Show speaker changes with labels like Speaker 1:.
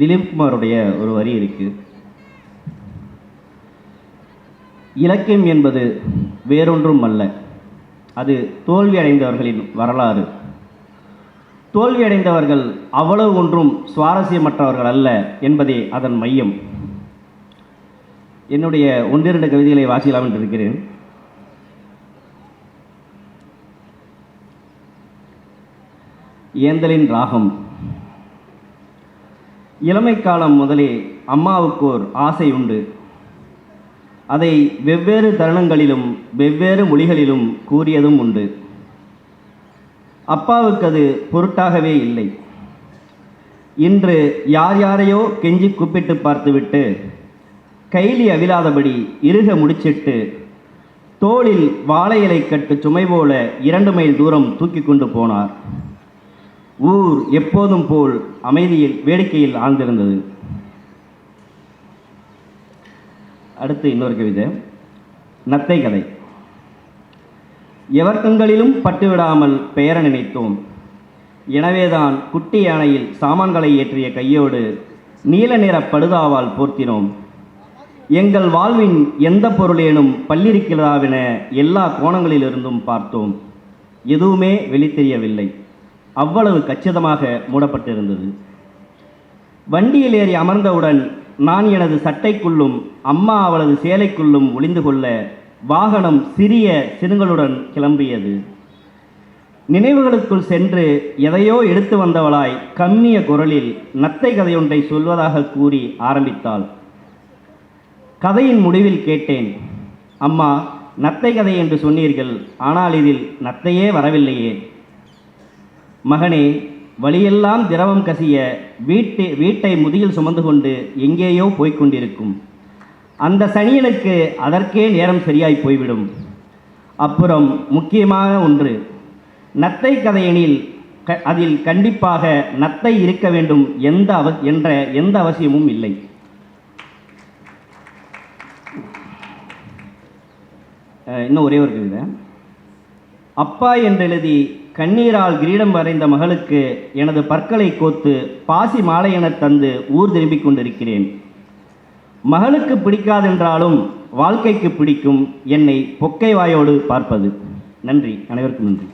Speaker 1: திலீப் குமாருடைய ஒரு வரி இருக்கு. இலக்கியம் என்பது வேறொன்றும் அல்ல. அது தோல்வி அடைந்தவர்களின் வரலாறு. தோல்வி அடைந்தவர்கள் அவ்வளவு ஒன்றும் சுவாரஸ்யமற்றவர்கள் அல்ல என்பதே அதன் மையம். என்னுடைய ஒன்றிரண்டு கவிதைகளை வாசிக்கலாம் என்று இருக்கிறேன். ஏந்தலின் ராகம். இளமை காலம் முதலே அம்மாவுக்கு ஒரு ஆசை உண்டு. அதை வெவ்வேறு தருணங்களிலும் வெவ்வேறு மொழிகளிலும் கூறியதும் உண்டு. அப்பாவுக்கு அது பொருட்டாகவே இல்லை. இன்று யார் யாரையோ கெஞ்சி கூப்பிட்டு பார்த்துவிட்டு கைலி அவிழாதபடி இறுக முடிச்சிட்டு தோளில் வாழை இலை கட்டு சுமை போல இரண்டு மைல் தூரம் தூக்கி கொண்டு போனார். ஊர் எப்போதும் போல் அமைதியில் வேடிக்கையில் ஆழ்ந்திருந்தது. அடுத்து இன்னொரு கவிதை. நத்தை கதை எவர் கண்களிலும் பட்டுவிடாமல் பெயர நினைத்தோம். எனவேதான் குட்டி யானையில் சாமான்களை ஏற்றிய கையோடு நீல நிற படுதாவால் போர்த்தினோம். எங்கள் வாழ்வின் எந்த பொருளேனும் பல்லிருக்கிறதாவென எல்லா கோணங்களிலிருந்தும் பார்த்தோம். எதுவுமே வெளித்தெரியவில்லை. அவ்வளவு கச்சிதமாக மூடப்பட்டிருந்தது. வண்டியில் ஏறி அமர்ந்தவுடன் நான் எனது சட்டைக்குள்ளும் அம்மா அவளது சேலைக்குள்ளும் ஒளிந்து கொள்ள வாகனம் சிறிய சிறுங்களுடன் கிளம்பியது. நினைவுகளுக்குள் சென்று எதையோ எடுத்து வந்தவளாய் கம்மிய குரலில் நத்தை கதையொன்றை சொல்வதாக கூறி ஆரம்பித்தாள். கதையின் முடிவில் கேட்டேன் அம்மா நத்தை கதை என்று சொன்னீர்கள் ஆனால் இதில் நத்தையே வரவில்லையே. மகனே வழியெல்லாம் திரவம் கசிய வீட்டு வீட்டை முதுகில் சுமந்து கொண்டு எங்கேயோ போய்கொண்டிருக்கும் அந்த சனியனுக்கு அதற்கே நேரம் சரியாய் போய்விடும். அப்புறம் முக்கியமாக ஒன்று நத்தை கதையெனில் க அதில் கண்டிப்பாக நத்தை இருக்க வேண்டும் எந்த அவ என்ற எந்த அவசியமும் இல்லை. இன்னும் ஒரே ஒரு கவிதை. அப்பா என்றெழுதி கண்ணீரால் கிரீடம் வரைந்த மகளுக்கு எனது பற்களை கோத்து பாசி மாலை எனத் தந்து ஊர் திரும்பிக் கொண்டிருக்கிறேன். மகளுக்கு பிடிக்காதென்றாலும் வாழ்க்கைக்கு பிடிக்கும் என்னை பொக்கை வாயோடு பார்ப்பது. நன்றி. அனைவருக்கும் நன்றி.